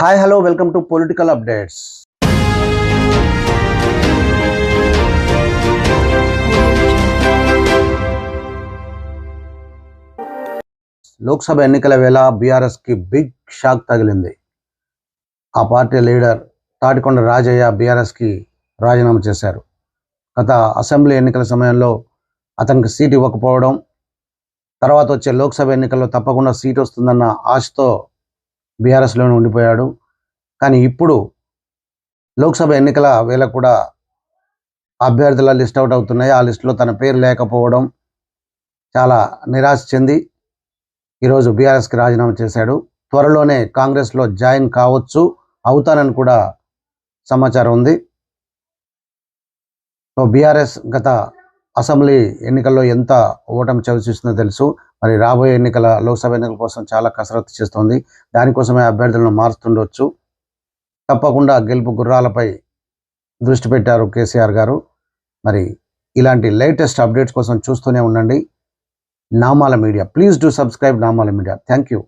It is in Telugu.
Hi hello welcome to political updates. Lok Sabha ఎన్నికల వేళ బీఆర్ఎస్కి బిగ్ షాక్ తగిలింది. ఆ పార్టీ లీడర్ తాటికొండ రాజయ్య బీఆర్ఎస్కి రాజీనామా చేశారు. గత అసెంబ్లీ ఎన్నికల సమయంలో అతనికి సీట్ ఇవ్వకపోవడం తర్వాత వచ్చే లోక్సభ ఎన్నికల్లో తప్పకుండా సీట్ వస్తుందన్న ఆశతో బీఆర్ఎస్లోనే ఉండిపోయాడు. కానీ ఇప్పుడు లోక్సభ ఎన్నికల వేళ కూడా అభ్యర్థుల లిస్ట్ అవుట్ అవుతున్నాయి. ఆ లిస్టులో తన పేరు లేకపోవడం చాలా నిరాశ చెంది ఈరోజు బీఆర్ఎస్కి రాజీనామా చేశాడు. త్వరలోనే కాంగ్రెస్లో జాయిన్ కావచ్చు అవుతానని కూడా సమాచారం ఉంది. సో బీఆర్ఎస్ గత అసెంబ్లీ ఎన్నికల్లో ఎంత ఓటమి చవిచూస్తుందో తెలుసు. మరి రాబోయే ఎన్నికల లోక్సభ ఎన్నికల కోసం చాలా కసరత్తు చేస్తోంది. దానికోసమే అభ్యర్థులను మారుస్తుండొచ్చు. తప్పకుండా గెలుపు గుర్రాలపై దృష్టి పెట్టారు కేసీఆర్ గారు. మరి ఇలాంటి లేటెస్ట్ అప్డేట్స్ కోసం చూస్తూనే ఉండండి. Namala media. Please do subscribe Namala media. Thank you.